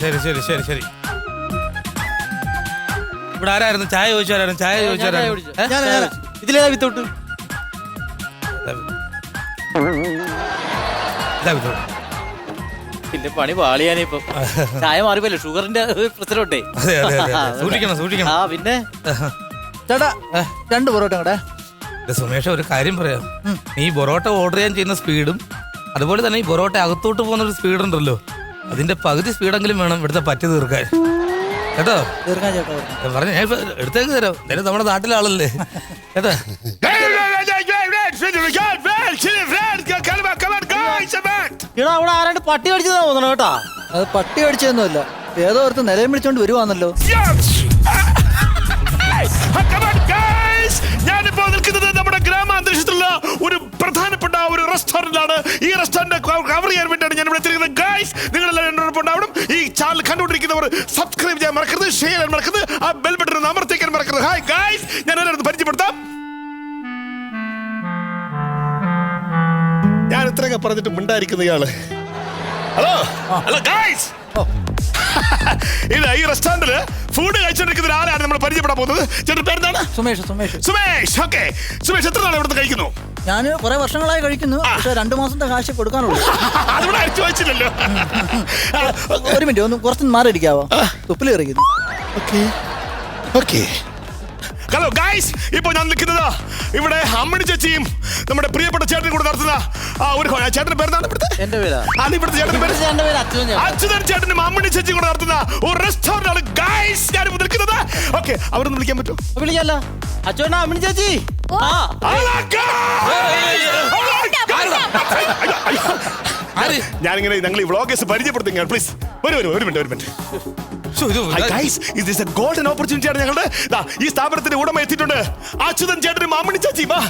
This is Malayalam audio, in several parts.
ശരി ശരി ശരി ശരി. ഇവിടെ ആരായിരുന്നു? ചായ ചോദിച്ചാരായിരുന്നു ചായ ചോദിച്ചാരായിരുന്നു ഞാൻ ഇതിലേതാ വിത്തോട്ട്? ഇതാ. പിന്നെ പണി പാളിയാനിപ്പോ ചായ മാറിപ്പോല്ലേ ഷുഗറിന്റെ പ്രശ്നമുണ്ടേ. അതെ അതെ. സൂക്ഷിക്കണം സൂക്ഷിക്കണം. ആ പിന്നെ? ചേട്ടാ രണ്ട് പൊറോട്ട കൂടെ. ഇത് സുമേഷ് ഒരു കാര്യം പറയാം. നീ പൊറോട്ട ഓർഡർ ചെയ്യാൻ ചെയ്യുന്ന സ്പീഡും അതുപോലെ തന്നെ ഈ പൊറോട്ട അകത്തോട്ട് പോകുന്ന ഒരു സ്പീഡ് ഉണ്ടല്ലോ അതിന്റെ പകുതി സ്പീഡെങ്കിലും വേണം ഇവിടുത്തെ പറ്റി തീർക്കാൻ. കേട്ടോ? തീർക്കാൻ ചേട്ടാ ഞാൻ പറഞ്ഞു ഞാൻ ഇപ്പൊ എടുത്തേക്ക് തരാം. നേരെ നമ്മുടെ നാട്ടിലെ ആളല്ലേ കേട്ടോ അവിടെ ആരാണ്ട് പട്ടി കടിച്ചതാ തോന്നണം കേട്ടാ. അത് പട്ടി അടിച്ചതൊന്നുമല്ല ഏതോ ഓർത്ത് നിലയം പിടിച്ചോണ്ട് വരുവാന്നല്ലോ. ഞാനിപ്പോ നിൽക്കുന്നത് നമ്മുടെ ഗ്രാമാന്തരീക്ഷത്തിലുള്ള ഒരു പ്രധാനപ്പെട്ട ഒരു റെസ്റ്റോറന്റിലാണ് ഈ റെസ്റ്റോറന്റ് കവർ ചെയ്യാൻ വേണ്ടിയാണ് ഞാൻ ഇവിടെ എത്തിയിരിക്കുന്നത്. ഗൈസ് നിങ്ങളെല്ലാം എന്നോടൊപ്പം ഉണ്ടാവണം ഈ ചാനൽ കണ്ടുകൊണ്ടിരിക്കുന്നവർ സബ്സ്ക്രൈബ് ചെയ്യാൻ മറക്കരുത് ഷെയർ ചെയ്യാൻ മറക്കരുത് ആ ബെൽ ബട്ടൺ അമർത്തിക്കാൻ മറക്കരുത്. ഹായ് ഗൈസ് ഞാൻ എല്ലാവരും പരിചയപ്പെടുത്താം. ഞാൻ ഇത്രയൊക്കെ പറഞ്ഞിട്ട് മിണ്ടായിരിക്കുന്ന ഇയാൾ. ഹലോ ഹലോ ഗൈസ് ഇത് ഈ റെസ്റ്റോറന്റിൽ ഫുഡ് കഴിച്ചുകൊണ്ടിരിക്കുന്ന ഒരാളാണ് നമ്മൾ പരിചയപ്പെടാൻ പോകുന്നത്. ചേട്ടൻ പേരെന്താണ്? സുമേഷ് സുമേഷ്. സുമേഷ് ഓക്കെ സുമേഷ് എത്ര നാളെ ഇവിടുന്ന് കഴിക്കുന്നു? ഞാൻ കുറെ വർഷങ്ങളായി കഴിക്കുന്നു. പക്ഷെ രണ്ടു മാസത്തെ കാശ് കൊടുക്കാനുള്ളൂ. ചോദിച്ചില്ലല്ലോ ഒരു മിനിറ്റ് ഒന്ന് കുറച്ച് മാറി ഇരിക്കാവോ തുപ്പിൽ ഓക്കെ. ഓക്കെ. ഹലോ ഗൈസ് ഇപ്പോൾ ഞാൻ നിൽക്കുന്നത് ഇവിടെ അമ്മണി ചേച്ചിയും നമ്മുടെ പ്രിയപ്പെട്ട ചേട്ടനും കൂടെ നടത്തുന്ന ആ ഒരു ചേട്ടന്റെ പേരെന്താണ് ഇവിടുത്തെ? എന്റെ പേരാ. ആണ് ഇവിടുത്തെ ചേട്ടന്റെ പേര്? എന്റെ പേര് അച്ഛൻ ചേട്ടാ. അച്യുതൻ ചേട്ടനും അമ്മണി ചേച്ചിയും കൂടെ നടത്തുന്ന ഒരു റെസ്റ്റോറന്റ് ആണ് ഗൈസ് ഞാൻ നിൽക്കുന്നത്. ഓക്കെ അവരൊന്ന് വിളിക്കാൻ പറ്റും വിളിക്കാലോ. അച്ഛനാ അമ്മണി ചേച്ചി? ആ. ആര്? ഞാനിങ്ങനെ ഞങ്ങൾ ഈ വ്ളോഗേഴ്സ് പരിചയപ്പെടുത്തുക പ്ലീസ് വരൂ വരൂ ഒരു മിനിറ്റ് ഒരു മിനിറ്റ് ഗോൾഡൻ ഞങ്ങളുടെ ഈ സ്ഥാപനത്തിന്റെ ഉടമ എത്തിയിട്ടുണ്ട് അച്യുതൻ ചേട്ടനും മാമണി ചേച്ചി വാ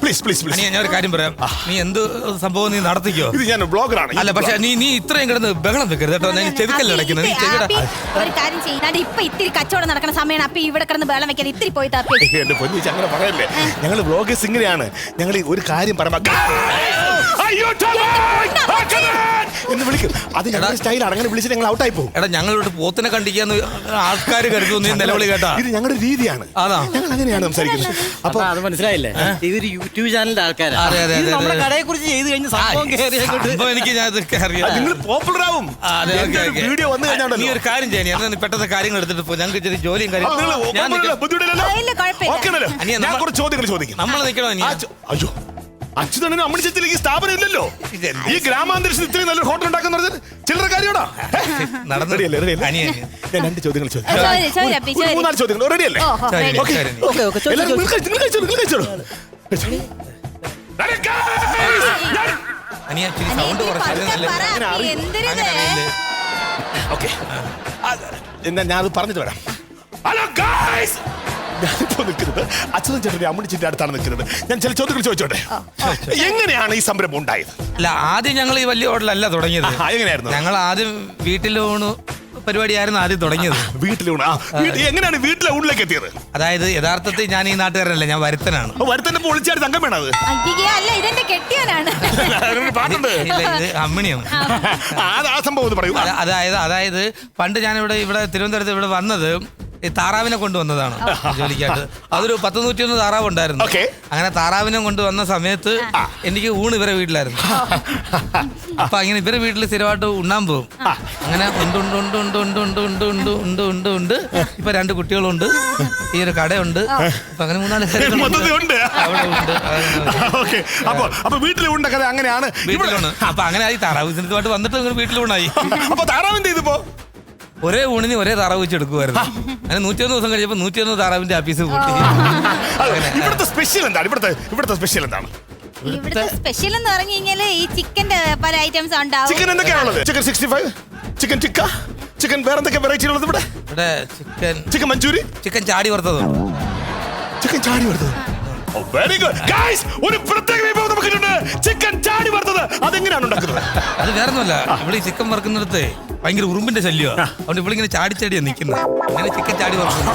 പ്ലീസ് പ്ലീസ് പ്ലീസ് ഞാൻ ഒരു കാര്യം പറയാം നീ എന്ത് സംഭവം നീ നടത്തിക്കോ ഇത് ഞാൻ ബ്ലോഗറാണ് അല്ല പക്ഷെ നീ നീ ഇത്രയും കിടന്ന് ബഹളം വെക്കരുത് കേട്ടോ ഞാൻ ചെവിക്കല്ല അടയ്ക്കുന്നത് നീ ചെവിട ഒരു കാര്യം ഇപ്പൊ ഇത്തിരി കച്ചവടം നടക്കുന്ന സമയമാണ് അപ്പൊ ഇവിടെ കിടന്ന് ഇത്തിരി പോയി തപ്പി എന്റെ പൊന്നിച്ച് അങ്ങനെ പറയല്ലേ ഞങ്ങൾ ബ്ലോഗേഴ്സ് ഇങ്ങനെയാണ് ഞങ്ങൾ ഒരു കാര്യം പറയാം! എന്ന് വിളിക്കും അത് ഞങ്ങളുടെ സ്റ്റൈലാണ് അങ്ങനെ വിളിച്ച് ഞങ്ങൾ ഔട്ടായി പോകും. എടാ ഞങ്ങളിവിടെ പോത്തിനെ കണ്ടിരിക്കാന്ന് ആൾക്കാർ കരുതുന്നു നിലവിളി കേട്ടാ. ഇത് ഞങ്ങളുടെ രീതിയാണ്. അതാ. ഞങ്ങൾ അങ്ങനെയാണ് സംസാരിക്കുന്നത്. അപ്പൊ അത് മനസ്സിലായില്ലേ? ഇതൊരു യൂട്യൂബ് ചാനലിന്റെ ആൾക്കാരാണ് നമ്മുടെ കടയെ കുറിച്ച് ചെയ്ത് കഴിഞ്ഞ എനിക്ക് ഞാൻ നിങ്ങൾ പോപ്പുലർ ആവും. വീഡിയോ വന്നു കഴിഞ്ഞാൽ നീ ഒരു കാര്യം ചെയ്യാൻ പെട്ടെന്ന് കാര്യങ്ങൾ എടുത്തിട്ട് പോ. ഞങ്ങൾക്ക് ചെറിയ ജോലിയും കാര്യങ്ങളും ഞാൻ കുറച്ച് ചോദ്യങ്ങൾ ചോദിക്കും. നമ്മൾ നിൽക്കണോ അയ്യോ. അച്യുതണ്ണനും അമ്മണിച്ചത്തിലേക്ക് സ്ഥാപനം ഇല്ലല്ലോ. ഈ ഗ്രാമാന്തരീക്ഷം ഇത്രയും നല്ലൊരു ഹോട്ടൽ ഉണ്ടാക്കുന്ന പറഞ്ഞത് ചില്ലറ കാര്യോടാ റെഡിയല്ലേ റെഡിയല്ലേ രണ്ട് ചോദ്യങ്ങൾ ഞാൻ അത് പറഞ്ഞിട്ട് വരാം. ഹലോ ഗായ്സ് ഞാനിപ്പോ നിൽക്കുന്നത് അച്ഛനും ചേട്ടന്റെ അമ്മണി ചേട്ടന്റെ അടുത്താണ് നിൽക്കുന്നത്. ഞാൻ ചില ചോദ്യങ്ങൾ ചോദിച്ചോട്ടെ? എങ്ങനെയാണ് ഈ സംരംഭം ഉണ്ടായത്? അല്ല ആദ്യം ഞങ്ങൾ ഈ വലിയ ഹോട്ടലല്ല തുടങ്ങിയത്. ആ, എങ്ങനെയായിരുന്നു? ഞങ്ങൾ ആദ്യം വീട്ടിലൂണ് പരിപാടിയായിരുന്നു ആദ്യം തുടങ്ങിയത്. വീട്ടിലൂണ് ആ വീട്ടിൽ എങ്ങനെയാണ് വീട്ടിലെ ഊണിലേക്ക് എത്തിയത്? അതായത് യഥാർത്ഥത്തിൽ ഞാൻ ഈ നാട്ടുകാരനല്ല ഞാൻ വരുത്തനാണ്. വരുത്തന്നെ പൊളിച്ചാടി തങ്കം വേണത് അയ്യേ, അല്ല ഇതെന്റെ കെട്ടിയവനാണ്. അതിനൊരു പാട്ടുണ്ട്. ഇല്ല, ഇത് അമ്മിണിയാണ്. ആ, അത് ആ സംഭവം ഒന്ന് പറയൂ. അത- അതായത് അതായത് പണ്ട് ഞാനിവിടെ ഇവിടെ തിരുവനന്തപുരത്ത് ഇവിടെ വന്നത് ഈ താറാവിനെ കൊണ്ടുവന്നതാണ് ജോലിക്കായിട്ട് അതൊരു പത്ത് നൂറ്റിയൊന്ന് താറാവ് ഉണ്ടായിരുന്നു Okay. അങ്ങനെ താറാവിനെ കൊണ്ടുവന്ന സമയത്ത് എനിക്ക് ഊണ് ഇവരെ വീട്ടിലായിരുന്നു അപ്പൊ അങ്ങനെ ഇവരെ വീട്ടിൽ സ്ഥിരമായിട്ട് ഉണ്ണാൻ പോകും അങ്ങനെ ഉണ്ട് ഉണ്ട് ഉണ്ട് ഉണ്ട് ഉണ്ട് ഉണ്ട് ഉണ്ട് ഉണ്ട് ഉണ്ട് ഉണ്ട് ഉണ്ട് ഇപ്പൊ രണ്ട് കുട്ടികളുണ്ട് ഈ ഒരു കടയുണ്ട് അപ്പൊ അങ്ങനെ മൂന്നാൽ കാര്യങ്ങളുണ്ട്. മൊത്തത്തിൽ ഉണ്ട് അവിടെ ഉണ്ട് അങ്ങനെ ഓക്കെ അപ്പൊ അപ്പൊ വീട്ടിലെ ഊണിന്റെ കഥ അങ്ങനെയാണ് ഇവിടെ വീട്ടിലാണ് അപ്പൊ അങ്ങനെ ആയി താറാവ് സ്ഥിരമായിട്ട് വന്നിട്ട് ഇങ്ങനെ വീട്ടിലൂണായി അപ്പൊ താറാവിന്റെ ഇതിപ്പോ ഒരേ ഊണിന് ഒരേ താറാവ് വെച്ച് എടുക്കുമായിരുന്നു അങ്ങനെ നൂറ്റിയൊന്ന് ദിവസം കഴിഞ്ഞപ്പോ നൂറ്റിയൊന്ന് താറാവിന്റെ ആഫീസ് കൂട്ടി അത് ഇവിടുത്തെ സ്പെഷ്യൽ എന്താണ്? ഇവിടുത്തെ ഇവിടുത്തെ സ്പെഷ്യൽ എന്താണ്? ഇവിടുത്തെ സ്പെഷ്യൽ എന്ന് പറഞ്ഞു കഴിഞ്ഞാൽ ഈ ചിക്കന്റെ പല ഐറ്റംസ് ഉണ്ടാവും. Chicken എന്തൊക്കെയാണുള്ളത്? Chicken sixty five chicken tikka chicken വേറെ എന്തൊക്കെ വെറൈറ്റി ഉള്ളത് ഇവിടെ? ഇവിടെ ചിക്കൻ ചിക്കൻ മഞ്ചൂരി ചിക്കൻ ചാടി വറുത്തതുണ്ട് ചിക്കൻ ചാടി വരുന്നത് വെരി ഗുഡ് ഗൈസ് ഒരു പ്രത്യേക വിഭവം വറുത്തത് അതെങ്ങനെയാണ് ഉണ്ടാക്കുന്നത്? അത് വേറെ ഒന്നുമല്ല ഇവിടെ ഈ ചിക്കൻ വറുക്കുന്നിടത്ത് ഭയങ്കര ഉറുമ്പിന്റെ ശല്യമാണ് അതുകൊണ്ട് ഇവിടെ ചാടി ചാടിയാ നിൽക്കുന്നത് അങ്ങനെ ചിക്കൻ ചാടി വറുക്കുന്നു.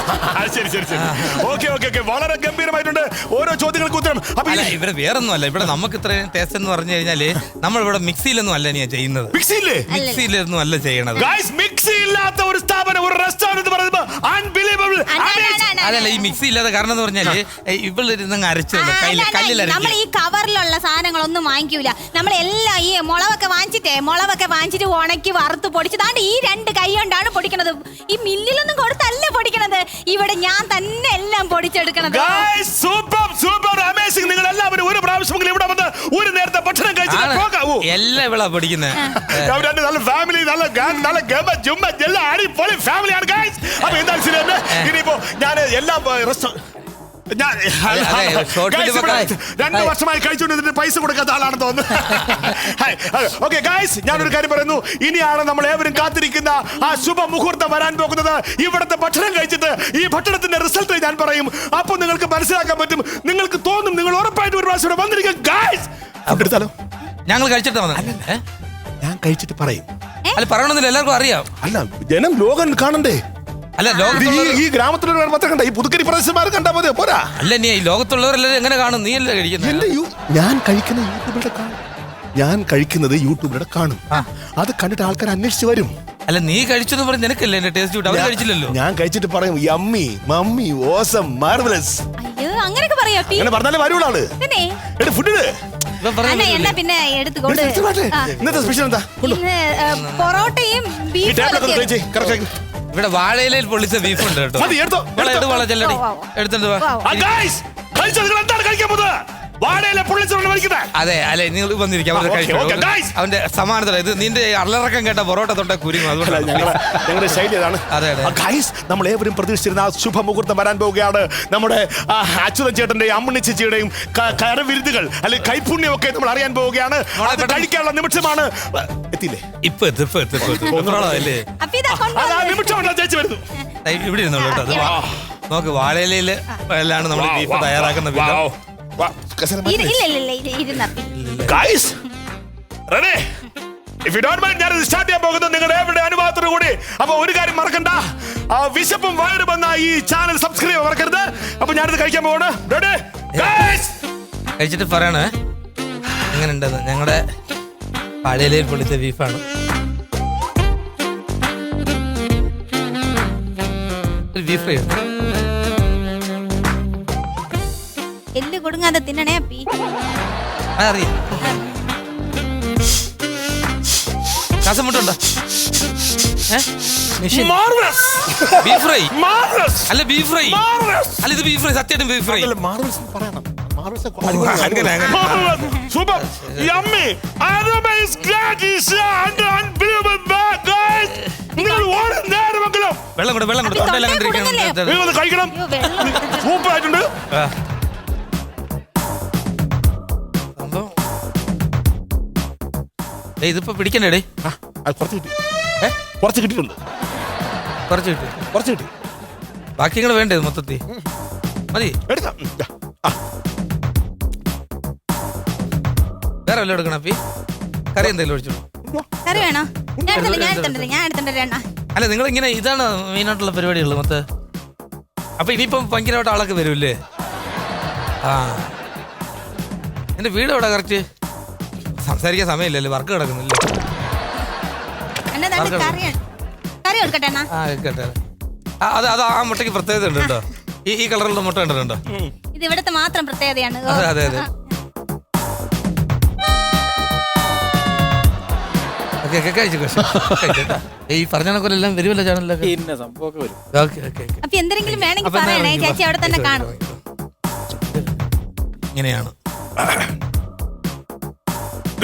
ശരി ശരി ശരി. Okay okay okay. വളരെ ഗംഭീരമായിട്ടുണ്ട് ഓരോ ചോദ്യങ്ങൾക്ക് ഉത്തരം. അപ്പൊ അല്ല ഈ ഇവിടെ വേറെ ഒന്നുമല്ല ഇവിടെ നമുക്ക് ഇത്രയും ടേസ്റ്റ് എന്ന് പറഞ്ഞു കഴിഞ്ഞാൽ നമ്മൾ ഇവിടെ മിക്സിയിലൊന്നും അല്ല ഞാൻ ചെയ്യുന്നത്. മിക്സിയില്ലേ? മിക്സിയിലൊന്നും അല്ല ചെയ്യണത്. ഗായ്സ് മിക്സി ഇല്ലാത്ത ഒരു സ്ഥാപനം ഒരു റെസ്റ്റോറന്റ് എന്ന് പറയുമ്പോൾ അൺബിലീവബിൾ അതല്ല ഈ മിക്സി ഇല്ലാതെ കാരണം എന്ന് പറഞ്ഞാൽ ഇവളിരുന്ന് അരച്ചു നമ്മൾ ഈ കവറിലുള്ള സാധനങ്ങളൊന്നും വാങ്ങിക്കൂല. നമ്മൾ എല്ലാം ഈ മുളവൊക്കെ വാങ്ങിച്ചിട്ടേ മുളവൊക്കെ വാങ്ങിച്ചിട്ട് ഉണക്കി വറുത്ത് പൊടിച്ച് താണ്ട് ഈ രണ്ട് കൈ കൊണ്ടാണ് പൊടിക്കണത്. ഈ മില്ലിലൊന്നും കൊടുത്തല്ല പൊടിക്കണത്. ഇവിടെ ഞാൻ തന്നെ എല്ലാം പൊടിച്ചെടുക്കണത്. Guys super super. അമേസിംഗ് നിങ്ങൾ എല്ലാവരും ഒരു പ്രാവശ്യമെങ്കിലും ഇവിടെ വന്ന് ഒരു നേരത്തെ ഭക്ഷണം കഴിച്ചിട്ട് പോകാവൂ. എല്ലാം ഇവിടെ പഠിക്കുന്നത് അവർ രണ്ട് നല്ല ഫാമിലി നല്ല ഗാങ് നല്ല ഗമ ജുമ്മ എല്ലാം അടിപൊളി ഫാമിലിയാണ് ഗൈസ് അപ്പൊ എന്താ ശരി ഇനിയിപ്പോ ഞാൻ എല്ലാ റെസ്റ്റോ രണ്ട് വർഷമായി കഴിച്ചുകൊണ്ടിരുന്നിട്ട് പൈസ കൊടുക്കാത്ത ആളാണെന്ന് തോന്നുന്നു. ഓക്കെ ഗായ്സ് ഞാനൊരു കാര്യം പറയുന്നു. ഇനിയാണ് നമ്മൾ ഏവരും കാത്തിരിക്കുന്ന ആ ശുഭ മുഹൂർത്തം വരാൻ പോകുന്നത്. ഇവിടുത്തെ ഭക്ഷണം കഴിച്ചിട്ട് ഈ ഭക്ഷണത്തിന്റെ റിസൾട്ട് ഞാൻ പറയും. അപ്പോൾ നിങ്ങൾക്ക് മനസ്സിലാക്കാൻ പറ്റും. നിങ്ങൾക്ക് തോന്നും നിങ്ങൾ ഉറപ്പായിട്ട് ഒരു പ്രാവശ്യം ഇവിടെ വന്നിരിക്കും. ഗായ്സ് എടുത്താലോ? ഞങ്ങൾ കഴിച്ചിട്ട് ഞാൻ കഴിച്ചിട്ട് പറയും. അല്ല പറയണമെന്നില്ല. എല്ലാവർക്കും അറിയാം. അല്ല ജനം ലോകം കാണണ്ടേ? അല്ല ഇത് ലോകത്തുള്ള ഈ ഈ ഗ്രാമത്തിലുള്ള മാത്രം കണ്ട ഈ പുതുക്കരി പ്രദേശന്മാർ കണ്ടാ മതി പോരാ. അല്ല നീ ഈ ലോകത്തുള്ളവരെല്ലാം എങ്ങനെ കാണും? നീ അല്ലേ കഴിക്കുന്നത്? എന്റെ യു- ഞാൻ കഴിക്കുന്ന യൂട്യൂബിലൂടെ കാണും. ഞാൻ കഴിക്കുന്നത് യൂട്യൂബിലൂടെ കാണും. അത് കണ്ടിട്ട് ആൾക്കാർ അന്വേഷിച്ച് വരും. അല്ല നീ കഴിച്ചെന്ന് പറഞ്ഞ് നിനക്കല്ലേ എന്റെ ടേസ്റ്റ് കിട്ടും അവർ കഴിച്ചില്ലല്ലോ. ഞാൻ കഴിച്ചിട്ട് പറയും യമ്മി മമ്മി ഓസം മാർവലസ് അയ്യോ അങ്ങനെയൊക്കെ പറയാ പി അങ്ങനെ പറഞ്ഞാലേ വരുള്ളൂ ആൾ. പിന്നെ? എടി ഫുഡിന് ഇവൻ അല്ല എന്നാ പിന്നെ എടുത്തുകൊണ്ട്. ഇന്നത്തെ സ്പെഷ്യൽ എന്താ? കൊണ്ടു. ഇന്ന് ഏ, പൊറോട്ടയും ഈ ബീഫും ടേബിളൊക്കെ ഒന്ന് കറക്റ്റ് ഇവിടെ വാഴയിലയിൽ പൊള്ളിച്ച ബീഫ് ഉണ്ട് കേട്ടോ മതി എടുത്തോ എടുത്തോ. എടു വള ചെല്ലടി വാ, വാ. എടുത്തിട്ട് വാ. ആ ഗൈസ് കഴിച്ചത് നിങ്ങൾ എന്താണ് കഴിക്കാൻ പോകുന്നത് വാടയിലെ പുള്ളിച്ചോണ്ട് വലിക്കുന്നത് അതെ അല്ലെ നിങ്ങൾ വന്നിരിക്കാം അവരുടെ ആ, okay, കഴിച്ചോ. okay, guys. അവന്റെ സമാനതല ഇത് നിന്റെ അലറക്കം കേട്ട പൊറോട്ട തൊണ്ട കുരുങ്ങും അതുകൊണ്ടാണ് ഞങ്ങളുടെ ഞങ്ങളുടെ ശൈലി അതാണ് അതെ, അതെ. ഗൈസ് നമ്മൾ ഏവരും പ്രതീക്ഷിച്ചിരുന്ന ആ ശുഭമുഹൂർത്തം വരാൻ പോവുകയാണ്. നമ്മുടെ ആ, അച്യുതൻ ചേട്ടന്റെയും അമ്മണി ചേച്ചിയുടെയും ക- കരവിരുതുകൾ അല്ലെങ്കിൽ കൈപുണ്യം ഒക്കെ നമ്മൾ അറിയാൻ പോവുകയാണ്. അത് പെട്ടെന്ന് കഴിക്കാനുള്ള നിമിഷമാണ്. എത്തിയില്ലേ? ഇപ്പൊ എത്തും, ഇപ്പൊ എത്തും, ഇപ്പൊ എത്തും. പൊറോട്ട അല്ലേ? അപ്പൊ ഇതാ അത് ആ കൊണ്ടുവന്നത്. നിമിഷമാണ് ചേച്ചി വരുന്നു. ദാ ഇവിടെ ഇരുന്നോളൂ കേട്ടോ അത് വാ. നോക്ക് വാഴയിലയിൽ എല്ലാം നമ്മൾ ബീഫ് തയ്യാറാക്കുന്ന വിധം. ഇല്ല ഇല്ല ഇല്ല ഇല്ല, ഇരുന്നാ guys ready. If you don't mind ഞാൻ സ്റ്റാർട്ട് ചെയ്യാൻ പോകുന്നത് നിങ്ങളുടെ എവിടെ അനുഭവത്തോടു കൂടി. അപ്പൊ ഒരു കാര്യം മറക്കണ്ട. ആ വിശപ്പും വയറും എന്ന ഈ ചാനൽ സബ്സ്ക്രൈബ് മറക്കരുത്. അപ്പൊ ഞാനിത് കഴിക്കാൻ പോവാണ്. റെഡി ഗൈസ് കഴിച്ചിട്ട് പറയണേ. എങ്ങനെ ഉണ്ടെന്ന് ഞങ്ങളുടെ വാഴയിലയിൽ പൊളിച്ച ബീഫാണ് ബീഫ് ഫ്രൈ ഉണ്ട്. കൊടുങ്ങാതെ തിന്നണേ അപ്പി അതറിയാം. കാസമുട്ടുണ്ടോ? മാർവലസ് ബീഫ് ഫ്രൈ അല്ല ബീഫ് ഫ്രൈ അല്ല ഇത് ബീഫ് ഫ്രൈ സത്യമായിട്ടും ബീഫ് ഫ്രൈ അങ്ങനെ, അങ്ങനെ. Super yummy aromas gratis and unbelievable guys നിങ്ങൾ ഓരോ നേരമെങ്കിലും വെള്ളം കൂടെ വെള്ളം കൂടെ. തൊണ്ടയിൽ ഇരിക്കണം. കഴിക്കണം. സൂപ്പർ ആയിട്ടുണ്ട്. ഇതിപ്പോ പിടിക്കണ്ടേ ആ, അത് കുറച്ച് കിട്ടി. ഏ? കുറച്ച് കിട്ടിയിട്ടുണ്ട്. കുറച്ച് കിട്ടി. കുറച്ച് കിട്ടി. ബാക്കി നിങ്ങൾ വേണ്ടത് മൊത്തത്തിൽ? മതി. എടുക്കാം. ഉം, ദാ. ആ, വേറെ വല്ലതും എടുക്കണം അപ്പി? കറി എന്തെങ്കിലും ഒഴിച്ചോളൂ കറി വേണോ? ഞാൻ എടുത്തില്ല ഞാൻ എടുത്തിട്ടില്ല ഞാൻ എടുത്തിട്ടില്ല എണ്ണ അല്ല നിങ്ങൾ ഇങ്ങനെ ഇതാണ് മെയിനായിട്ടുള്ള പരിപാടികൾ മൊത്തം? അപ്പൊ ഇനിയിപ്പം ഭയങ്കരമായിട്ട് ആളൊക്കെ വരുമല്ലേ ആ. എന്റെ വീട് എവിടെ കറക്റ്റ് സംസാരിക്കാൻ സമയമില്ലല്ലേ? വർക്ക് കിടക്കുന്നില്ലേ? എന്നെ തന്നെ ആർക്കാണ്? കറി കറി കൊടുക്കട്ടെ അണ്ണാ ആ കേട്ടെ അത് അത് ആ മുട്ടയ്ക്ക് പ്രത്യേകത ഉണ്ട് കേട്ടോ ഈ ഈ കളറിലുള്ള മുട്ട കണ്ടിട്ടുണ്ടോ? ഇത് ഇവിടുത്തെ മാത്രം പ്രത്യേകതയാണ്. ഓ. അതെ, അതെ, അതെ. ഓക്കെ ഓക്കെ കഴിച്ചു കഴിച്ചു. കഴിച്ചു. കേട്ടോ. ഈ പറഞ്ഞ കണക്കെല്ലാം വരുമല്ലോ ചാനലിലൊക്കെ? പിന്നെ സംഭവമൊക്കെ വരും. Okay okay okay. അപ്പൊ എന്തെങ്കിലും വേണമെങ്കിൽ അപ്പൊ എന്നാ പറയണേ. ചേച്ചി അവിടെ തന്നെ കാണും. ഇങ്ങനെയാണ്.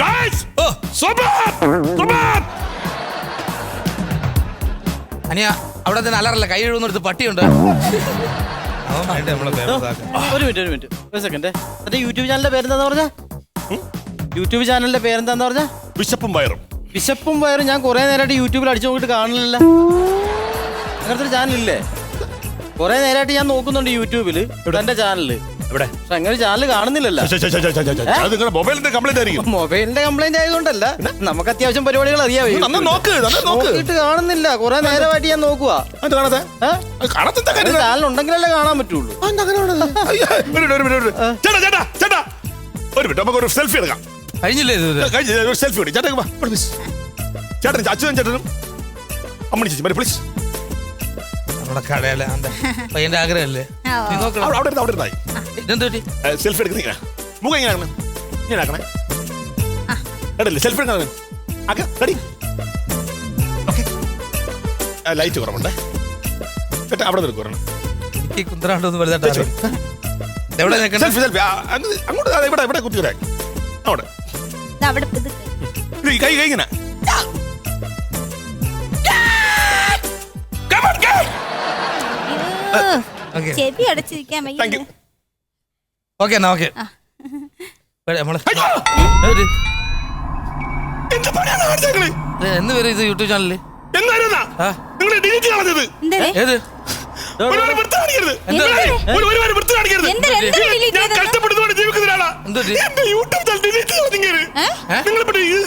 Guys! Super! അനിയ അവിടെ തന്നെ അലറല്ല? കൈ എഴുതുന്നിടത്ത് പട്ടിയുണ്ട്. ഒരു മിനിറ്റ് ഒരു മിനിറ്റ്. ഒരു സെക്കൻഡ് മറ്റേ യൂട്യൂബ് ചാനലിന്റെ പേരെന്താന്ന് പറഞ്ഞ? യൂട്യൂബ് ചാനലിന്റെ പേരെന്താന്ന് പറഞ്ഞ? വിശപ്പും വയറും. വിശപ്പും വയറും. ഞാൻ കുറെ നേരമായിട്ട് യൂട്യൂബിൽ അടിച്ചു നോക്കിയിട്ട് കാണില്ല അങ്ങനത്തെ ഒരു ചാനലില്ലേ കുറെ നേരമായിട്ട് ഞാൻ നോക്കുന്നുണ്ട് യൂട്യൂബിൽ എന്റെ ചാനലിൽ എവിടെ? പക്ഷെ അങ്ങനെ ചാനൽ കാണുന്നില്ലല്ലോ. അത് നിങ്ങളുടെ മൊബൈലിന്റെ കംപ്ലൈന്റ് ആയിരിക്കും. മൊബൈലിന്റെ കംപ്ലൈന്റ് ആയതുകൊണ്ടല്ല. നമുക്ക് അത്യാവശ്യം പരിപാടികൾ അറിയാവേ നന്നാ നോക്ക് നന്നാ നോക്ക്. നോക്കിയിട്ട് കാണുന്നില്ല. കുറെ നേരമായിട്ട് ഞാൻ നോക്കുക അത് കാണാതെ? കാര്യം? ചാനൽ ഉണ്ടെങ്കിലല്ലേ കാണാൻ പറ്റുള്ളൂ. അയ്യോ, ഒരു മിനിറ്റ്, ഒരു മിനിറ്റ്, ഒരു മിനിറ്റ്. ചേട്ടാ ചേട്ടാ ചേട്ടാ. ഒരു മിനിറ്റ് നമുക്ക് ഒരു സെൽഫി എടുക്കാം. കഴിഞ്ഞില്ലേ ഇത്? ഇത്? കഴിഞ്ഞ ഒരു സെൽഫി എടുക്കും. ചേട്ടാ വാ. പ്ലീസ് ചേട്ടൻ അച്ഛനും ചേട്ടനും. അമ്മണി ചേച്ചി വരെ പ്ലീസ് നമ്മുടെ കടയിലെ പയ്യന്റെ ആഗ്രഹമല്ലേ? നീ നോക്കണം. അവിടെ അവിടെ ഇരുന്ന്, അവിടെ ഇരുന്നായി ഇതെന്ത് പറ്റി? സെൽഫി എടുക്കുന്ന ഇങ്ങനെ മുഖം ഇങ്ങനെ ആക്കണം. ഇങ്ങനെ ആക്കണേ സെൽഫി എടുക്കാൻ ആക്ക റെഡി ഓക്കെ ലൈറ്റ് കുറവുണ്ട്. ചേട്ടാ അവിടെ നിൽക്കും ഒരെണ്ണം. ഈ കുന്തറാണ്ടൊന്നും വലുതായിട്ട്. എവിടെ സെൽഫി സെൽഫി അങ്ങോട്ട് ഇവിടെ ഇവിടെ കുത്തിരാ അവിടെ. കൈ കൈ ഇങ്ങനെ. Come on! ഓക്കെ ചെവി അടച്ചിരിക്കാൻ Thank you. വയ്യ ഓക്കെ എന്നാ ഓക്കെ നമ്മൾ ഏത്? എന്ത് പണിയാണ് കാണിച്ചേക്കണേ? ഇത് എന്ന് വരും ഇത് യൂട്യൂബ് ചാനലിൽ? നിങ്ങൾ ഡിലീറ്റ് delete കളഞ്ഞത്. എന്തേ ഏത്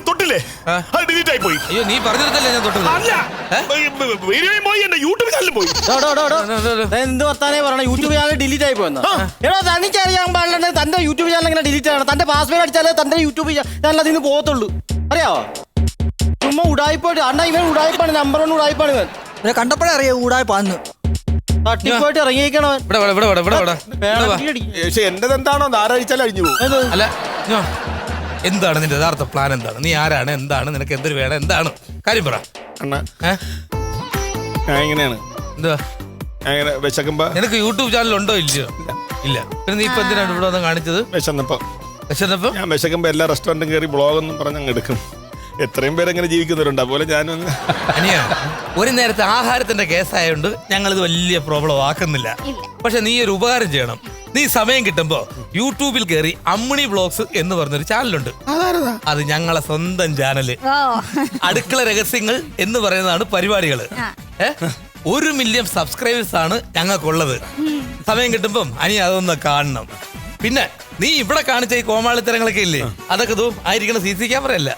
തൊട്ടില്ലേ? അത് ഡിലീറ്റ് ആയി പോയി. അയ്യോ നീ ഞാൻ തൊട്ടത്? അല്ല? വീഡിയോയും പോയി എന്റെ യൂട്യൂബ് ചാനലും പോയി. എന്ത് വർത്താനേ പറയണ? യൂട്യൂബ് ചാനൽ ഡിലീറ്റ് ആയി പോയെന്ന്? എടോ തനിക്ക് അറിയാൻ പാടില്ല തന്റെ യൂട്യൂബ് ചാനൽ എങ്ങനെ ഡിലീറ്റ് ആണ് തന്റെ പാസ്വേഡ് അടിച്ചാലേ തന്റെ യൂട്യൂബ് ചാനൽ അതിന് പോകത്തുള്ളൂ. അറിയാവോ? ചുമ്മാ ഉടായിപ്പോയിട്ട് അണ്ണാ ഇവൻ ഉടായ്പാണ്. നമ്പർ വൺ ഉടായ്പാണ് ഇവൻ. കണ്ടപ്പോഴേ അറിയാം ഊടായി പാന്ന് തട്ടിപ്പോയിട്ട് ഇറങ്ങിയേക്കണോ അവൻ. ഇവിടെ വാ, ഇവിടെ വാ, ഇവിടെ വാ. ഇവിടെ വാ. വേണം, ഇടി. പക്ഷെ എന്റേത് എന്താണോ ആരാഴ്ചാലും അഴിഞ്ഞു പോകും? അല്ല ഇങ്ങ് വാ. എന്താണ് നിന്റെ യഥാർത്ഥ പ്ലാൻ എന്താണ്? നീ ആരാണ്? എന്താണ്? നിനക്ക് എന്തൊരു വേണം? എന്താണ്? കാര്യം പറ. അണ്ണ ഏ? ഞാൻ ഇങ്ങനെയാണ് എന്തുവാ? ഞാൻ ഇങ്ങനെ വിശക്കുമ്പോ? നിനക്ക് യൂട്യൂബ് ചാനൽ ഉണ്ടോ ഇല്ലയോ? ഇല്ല. പിന്നെ നീ ഇപ്പൊ എന്തിനാണ് ഇവിടെ വന്ന് കാണിച്ചത്? വിശന്നപ്പോ. വിശന്നപ്പോ? ഞാൻ വിശക്കുമ്പോ എല്ലാ റെസ്റ്റോറന്റും കയറി ബ്ലോഗൊന്നും പറഞ്ഞ് അങ്ങ് എടുക്കും. എത്രയും പേരങ്ങനെ ജീവിക്കുന്നവരുണ്ട്. അതുപോലെ ഞാനൊന്ന് അനിയ ഒരു നേരത്തെ ആഹാരത്തിന്റെ കേസായതുകൊണ്ട് ഞങ്ങൾ ഇത് വലിയ പ്രോബ്ലം ആക്കുന്നില്ല. പക്ഷെ നീ ഒരു ഉപകാരം ചെയ്യണം. നീ സമയം കിട്ടുമ്പോ യൂട്യൂബിൽ കയറി അമ്മിണി ബ്ലോഗ്സ് എന്ന് പറഞ്ഞൊരു ചാനലുണ്ട്. അത് ഞങ്ങളെ സ്വന്തം ചാനൽ. അടുക്കള രഹസ്യങ്ങൾ എന്ന് പറയുന്നതാണ് പരിപാടികൾ ഒരു മില്യൺ സബ്സ്ക്രൈബേഴ്സ് ആണ് ഞങ്ങൾക്കുള്ളത് സമയം കിട്ടുമ്പം അനി അതൊന്ന് കാണണം. പിന്നെ നീ ഇവിടെ കാണിച്ച ഈ കോമാളിത്തരങ്ങളൊക്കെ ഇല്ലേ? അതൊക്കെ ഇതും ആയിരിക്കുന്ന സി സി ക്യാമറ അല്ല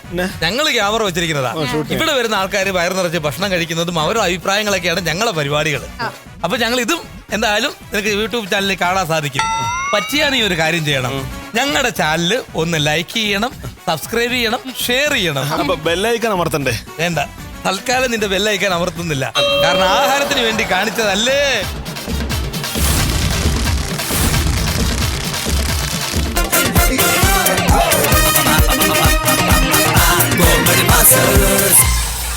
ഞങ്ങൾ ക്യാമറ വെച്ചിരിക്കുന്നതാ. ഇവിടെ വരുന്ന ആൾക്കാർ വയർ നിറച്ച് ഭക്ഷണം കഴിക്കുന്നതും അവരുടെ അഭിപ്രായങ്ങളൊക്കെയാണ് ഞങ്ങളെ പരിപാടികൾ. അപ്പൊ ഞങ്ങൾ ഇതും എന്തായാലും നിനക്ക് യൂട്യൂബ് ചാനലിൽ കാണാൻ സാധിക്കും. പറ്റിയാ നീ ഒരു കാര്യം ചെയ്യണം. ഞങ്ങളുടെ ചാനൽ ഒന്ന് ലൈക്ക് ചെയ്യണം സബ്സ്ക്രൈബ് ചെയ്യണം ഷെയർ ചെയ്യണം. അപ്പൊ ബെല്ലൈക്കൺ അമർത്തണ്ടേ? വേണ്ട. തൽക്കാലം നിന്റെ ബെല്ലൈക്കാൻ അമർത്തുന്നില്ല. കാരണം ആഹാരത്തിന് വേണ്ടി കാണിച്ചതല്ലേ? Monsters